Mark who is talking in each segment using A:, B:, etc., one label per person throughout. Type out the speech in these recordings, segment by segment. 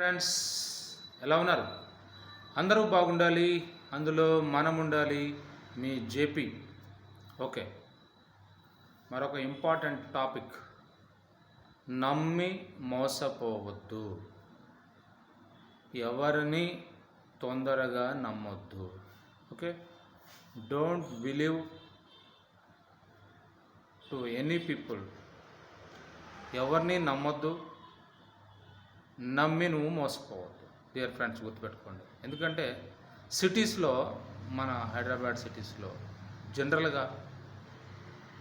A: Friends ఎలా ఉన్నారు? అందరూ బాగుండాలి అందులో మనం ఉండాలి మీ జేపీ. ఓకే. మరొక ఇంపార్టెంట్ టాపిక్. నమ్మి మోసపోవద్దు. ఎవరిని తొందరగా నమ్మొద్దు. Okay. Don't believe to any people ఎవరిని నమ్మొద్దు నమ్మి నువ్వు మోసపోవద్దు. డియర్ ఫ్రెండ్స్ గుర్తుపెట్టుకోండి. ఎందుకంటే సిటీస్లో మన హైదరాబాద్ సిటీస్లో జనరల్గా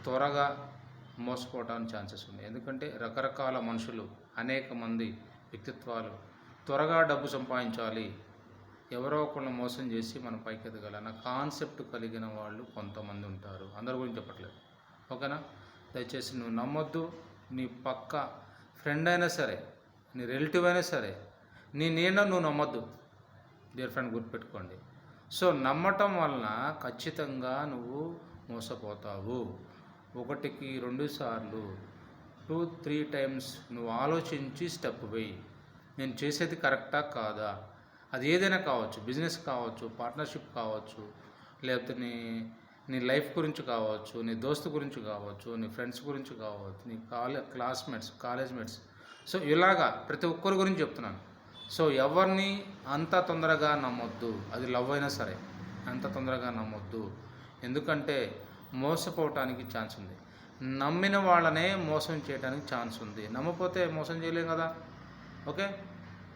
A: త్వరగా మోసపోవడానికి ఛాన్సెస్ ఉన్నాయి. ఎందుకంటే రకరకాల మనుషులు అనేక మంది వ్యక్తిత్వాలు త్వరగా డబ్బు సంపాదించాలి. ఎవరో ఒకళ్ళు మోసం చేసి మనం పైకి ఎదగాలన్న కాన్సెప్ట్ కలిగిన వాళ్ళు కొంతమంది ఉంటారు. అందరి గురించి చెప్పట్లేదు. ఓకేనా? దయచేసి నువ్వు నమ్మొద్దు. నీ పక్క ఫ్రెండ్ అయినా సరే నీ రిలేటివ్ అయినా సరే నీ నేను నువ్వు నమ్మద్దు. డియర్ ఫ్రెండ్ గుర్తుపెట్టుకోండి. సో నమ్మటం వలన ఖచ్చితంగా నువ్వు మోసపోతావు. ఒకటికి రెండు సార్లు టూ త్రీ టైమ్స్ నువ్వు ఆలోచించి స్టెప్ వేయి. నేను చేసేది కరెక్టా కాదా? అది ఏదైనా కావచ్చు బిజినెస్ కావచ్చు పార్ట్నర్షిప్ కావచ్చు లేకపోతే నీ నీ లైఫ్ గురించి కావచ్చు నీ దోస్తు గురించి కావచ్చు నీ ఫ్రెండ్స్ గురించి కావచ్చు నీ కాలే క్లాస్మేట్స్ కాలేజ్ మేట్స్ సో ఇలాగా ప్రతి ఒక్కరి గురించి చెప్తున్నాను. సో ఎవరిని అంత తొందరగా నమ్మొద్దు. అది లవ్ అయినా సరే అంత తొందరగా నమ్మొద్దు. ఎందుకంటే మోసపోవటానికి ఛాన్స్ ఉంది. నమ్మిన వాళ్ళనే మోసం చేయడానికి ఛాన్స్ ఉంది. నమ్మపోతే మోసం చేయలేం కదా? ఓకే?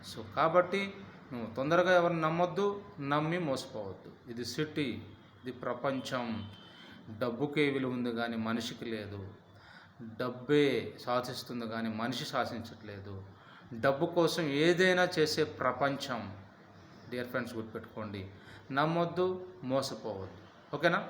A: సో కాబట్టి నువ్వు తొందరగా ఎవరిని నమ్మొద్దు నమ్మి మోసపోవద్దు. ఇది సిటీ ఇది ప్రపంచం. డబ్బుకే విలువ ఉంది కానీ మనిషికి లేదు. డబ్బే శాసిస్తుంది కానీ మనిషి శాసించట్లేదు. డబ్బు కోసం ఏదైనా చేసే ప్రపంచం డియర్ ఫ్రెండ్స్ గుర్తుపెట్టుకోండి. నమ్మొద్దు మోసపోవద్దు. ఓకేనా?